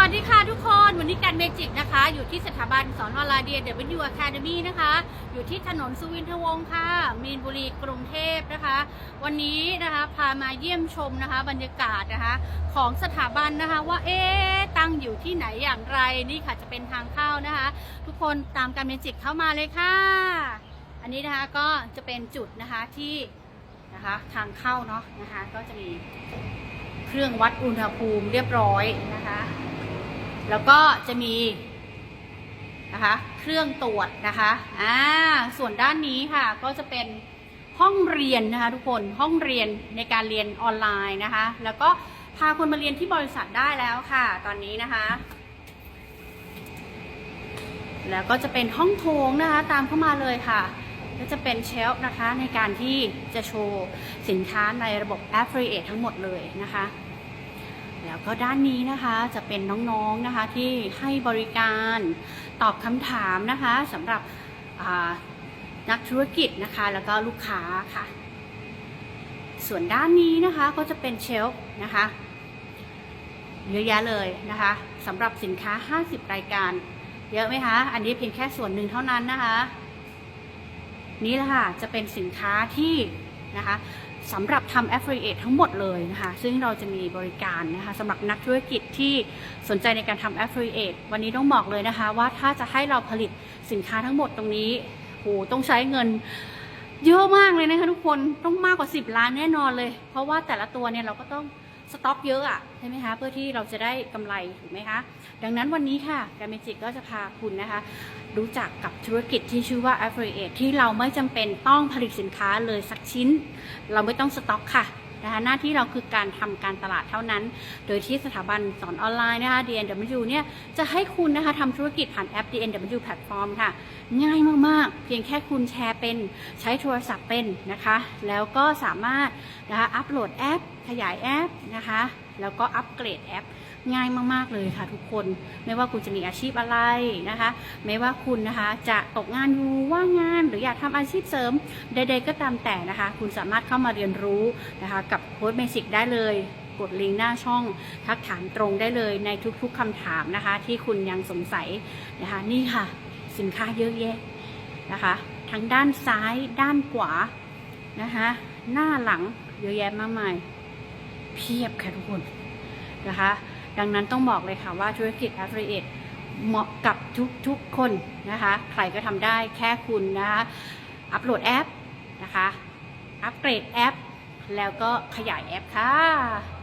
วัสดีค่ะทุกคนวันนี้การเมจิกนะคะ อยู่ที่สถาบันสอนออนไลน์เดียเดวิวอะคาเดมี่นะคะ อยู่ที่ถนนสุวินทวงศ์ค่ะ มีนบุรีกรุงเทพนะคะ วันนี้นะคะพามาเยี่ยมชมนะคะ บรรยากาศนะคะของสถาบันนะคะว่าเอ๊ะตั้งอยู่ที่ไหนอย่างไรนี่ค่ะจะเป็นทางเข้านะคะ ทุกคนตามการเมจิกเข้ามาเลยค่ะ อันนี้นะคะก็จะเป็นจุดนะคะที่นะคะทางเข้าเนาะนะคะก็จะมีเครื่องวัดอุณหภูมิเรียบร้อยนะคะ แล้วก็จะมีนะคะเครื่องตรวจนะคะอ่าส่วนด้านนี้ค่ะก็จะเป็นห้องเรียนนะคะทุกคนห้องเรียนในการเรียนออนไลน์นะคะ แล้วก็พาคนมาเรียนที่บริษัทได้แล้วค่ะ ตอนนี้นะคะ แล้วก็จะเป็นห้องโถงนะคะ ตามเข้ามาเลยค่ะก็จะเป็นเชลฟ์นะคะในการที่จะโชว์สินค้าในระบบ Affiliate ทั้งหมดเลยนะคะ แล้วก็ด้านนี้นะคะจะเป็นน้องๆนะคะที่ให้บริการตอบคำถามนะคะสำหรับนักธุรกิจนะคะแล้วก็ลูกค้าค่ะ ส่วนด้านนี้นะคะก็จะเป็นเชลฟ์นะคะเยอะแยะเลยนะคะสำหรับสินค้า 50 รายการ เยอะไหมคะ อันนี้เพียงแค่ส่วนหนึ่งเท่านั้นนะคะ นี่แหละค่ะจะเป็นสินค้าที่นะคะ สำหรับทำ affiliate ทั้งหมดเลยนะคะ ซึ่งเราจะมีบริการนะคะสำหรับนักธุรกิจที่สนใจในการทำ affiliate วันนี้ต้องบอกเลยนะคะ ว่าถ้าจะให้เราผลิตสินค้าทั้งหมดตรงนี้โหต้องใช้เงินเยอะมากเลยนะคะทุกคนต้องมากกว่า 10 ล้านแน่นอนเลย เพราะว่าแต่ละตัวเนี่ยเราก็ต้อง สต็อกเยอะอะใช่ไหมคะ เพื่อที่เราจะได้กำไรถูกไหมคะ ดังนั้นวันนี้ค่ะการเมจิกก็จะพาคุณนะคะ รู้จักกับธุรกิจที่ชื่อว่า Affiliate ที่เราไม่จำเป็นต้องผลิตสินค้าเลยสักชิ้น เราไม่ต้องสต็อกค่ะ นะคะหน้าที่เราคือการทำการตลาดเท่านั้น โดยที่สถาบันสอนออนไลน์นะคะ DNW เนี่ยจะให้คุณนะคะทำธุรกิจผ่านแอป DNW Platform ค่ะ ง่ายมากๆ เพียงแค่คุณแชร์เป็นใช้โทรศัพท์เป็นนะคะ แล้วก็สามารถนะคะอัปโหลดแอป ขยายแอปนะคะ แล้วก็อัปเกรดแอป ง่ายมากๆเลยค่ะทุกคน ไม่ว่าคุณจะมีอาชีพอะไรนะคะ ไม่ว่าคุณนะคะจะตกงานอยู่ว่างงาน หรืออยากทำอาชีพเสริมใดๆก็ตามแต่นะคะ คุณสามารถเข้ามาเรียนรู้นะคะกับโค้ดเบสิกได้เลยกดลิงก์หน้าช่องทักถามตรงได้เลยในทุกๆคำถามนะคะ ที่คุณยังสงสัยนะคะนี่ค่ะ สินค้าเยอะแยะนะคะทั้งด้านซ้ายด้านขวานะคะหน้าหลังเยอะแยะมากมาย เพียบค่ะทุกคนนะคะ ดังนั้นต้องบอกเลยค่ะว่าธุรกิจ Affiliate เหมาะกับทุกๆคนนะคะ ใครก็ทำได้แค่คุณนะคะอัปโหลดแอปนะคะ อัปเกรดแอป แล้วก็ขยายแอปค่ะ